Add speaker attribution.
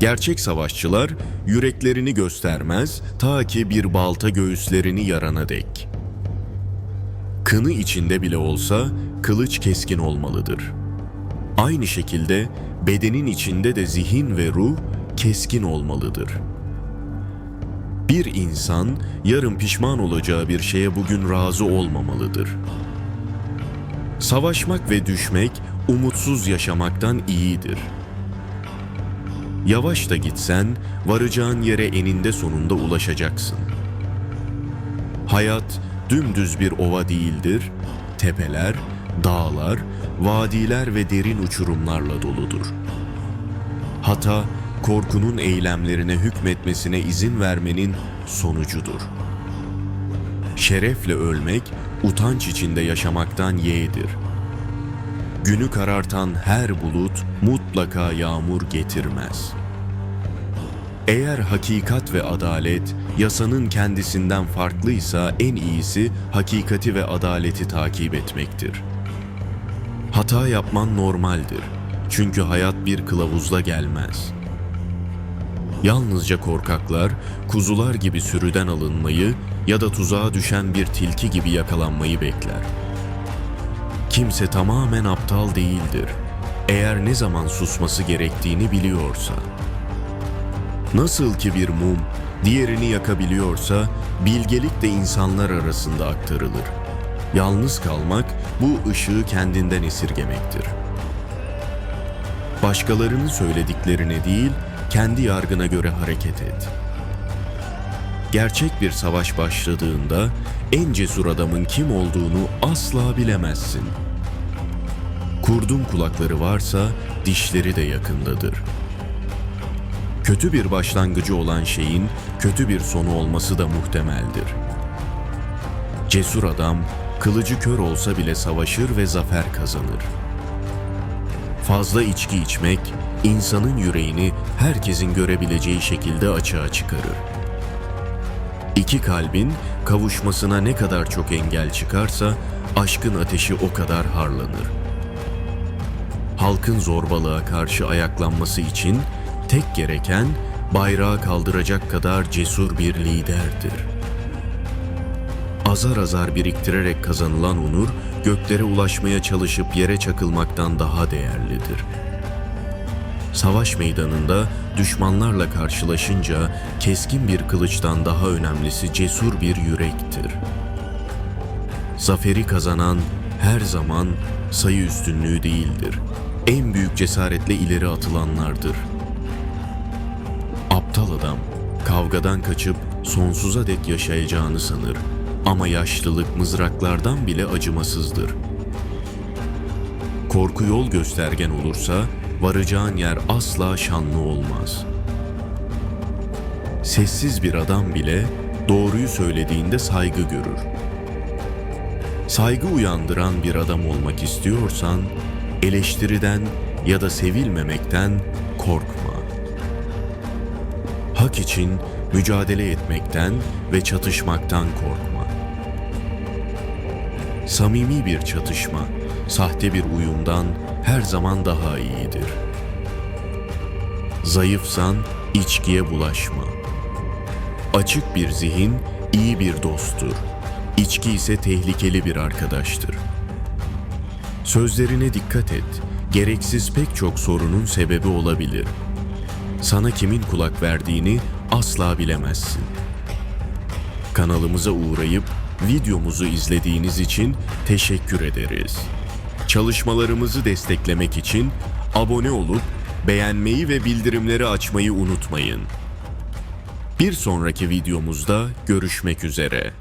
Speaker 1: Gerçek savaşçılar yüreklerini göstermez ta ki bir balta göğüslerini yarana dek. Kını içinde bile olsa kılıç keskin olmalıdır. Aynı şekilde bedenin içinde de zihin ve ruh keskin olmalıdır. Bir insan yarın pişman olacağı bir şeye bugün razı olmamalıdır. Savaşmak ve düşmek umutsuz yaşamaktan iyidir. Yavaş da gitsen varacağın yere eninde sonunda ulaşacaksın. Hayat dümdüz bir ova değildir. Tepeler, dağlar, vadiler ve derin uçurumlarla doludur. Hata, korkunun eylemlerine hükmetmesine izin vermenin sonucudur. Şerefle ölmek, utanç içinde yaşamaktan yeğdir. Günü karartan her bulut mutlaka yağmur getirmez. Eğer hakikat ve adalet yasanın kendisinden farklıysa en iyisi hakikati ve adaleti takip etmektir. Hata yapman normaldir. Çünkü hayat bir kılavuzla gelmez. Yalnızca korkaklar, kuzular gibi sürüden alınmayı ya da tuzağa düşen bir tilki gibi yakalanmayı bekler. Kimse tamamen aptal değildir. Eğer ne zaman susması gerektiğini biliyorsa. Nasıl ki bir mum diğerini yakabiliyorsa, bilgelik de insanlar arasında aktarılır. Yalnız kalmak bu ışığı kendinden esirgemektir. Başkalarının söylediklerine değil, kendi yargına göre hareket et. Gerçek bir savaş başladığında en cesur adamın kim olduğunu asla bilemezsin. Kurdun kulakları varsa dişleri de yakındadır. Kötü bir başlangıcı olan şeyin kötü bir sonu olması da muhtemeldir. Cesur adam kılıcı kör olsa bile savaşır ve zafer kazanır. Fazla içki içmek insanın yüreğini herkesin görebileceği şekilde açığa çıkarır. İki kalbin kavuşmasına ne kadar çok engel çıkarsa aşkın ateşi o kadar harlanır. Halkın zorbalığa karşı ayaklanması için tek gereken bayrağı kaldıracak kadar cesur bir liderdir. Azar azar biriktirerek kazanılan onur göklere ulaşmaya çalışıp yere çakılmaktan daha değerlidir. Savaş meydanında düşmanlarla karşılaşınca keskin bir kılıçtan daha önemlisi cesur bir yürektir. Zaferi kazanan her zaman sayı üstünlüğü değildir. En büyük cesaretle ileri atılanlardır. Aptal adam kavgadan kaçıp sonsuza dek yaşayacağını sanır ama yaşlılık mızraklardan bile acımasızdır. Korku yol göstergen olursa varacağın yer asla şanlı olmaz. Sessiz bir adam bile doğruyu söylediğinde saygı görür. Saygı uyandıran bir adam olmak istiyorsan eleştiriden ya da sevilmemekten korkma. Hak için mücadele etmekten ve çatışmaktan korkma. Samimi bir çatışma, sahte bir uyumdan her zaman daha iyidir. Zayıfsan içkiye bulaşma. Açık bir zihin iyi bir dosttur. İçki ise tehlikeli bir arkadaştır. Sözlerine dikkat et. Gereksiz pek çok sorunun sebebi olabilir. Sana kimin kulak verdiğini asla bilemezsin. Kanalımıza uğrayıp videomuzu izlediğiniz için teşekkür ederiz. Çalışmalarımızı desteklemek için abone olup beğenmeyi ve bildirimleri açmayı unutmayın. Bir sonraki videomuzda görüşmek üzere.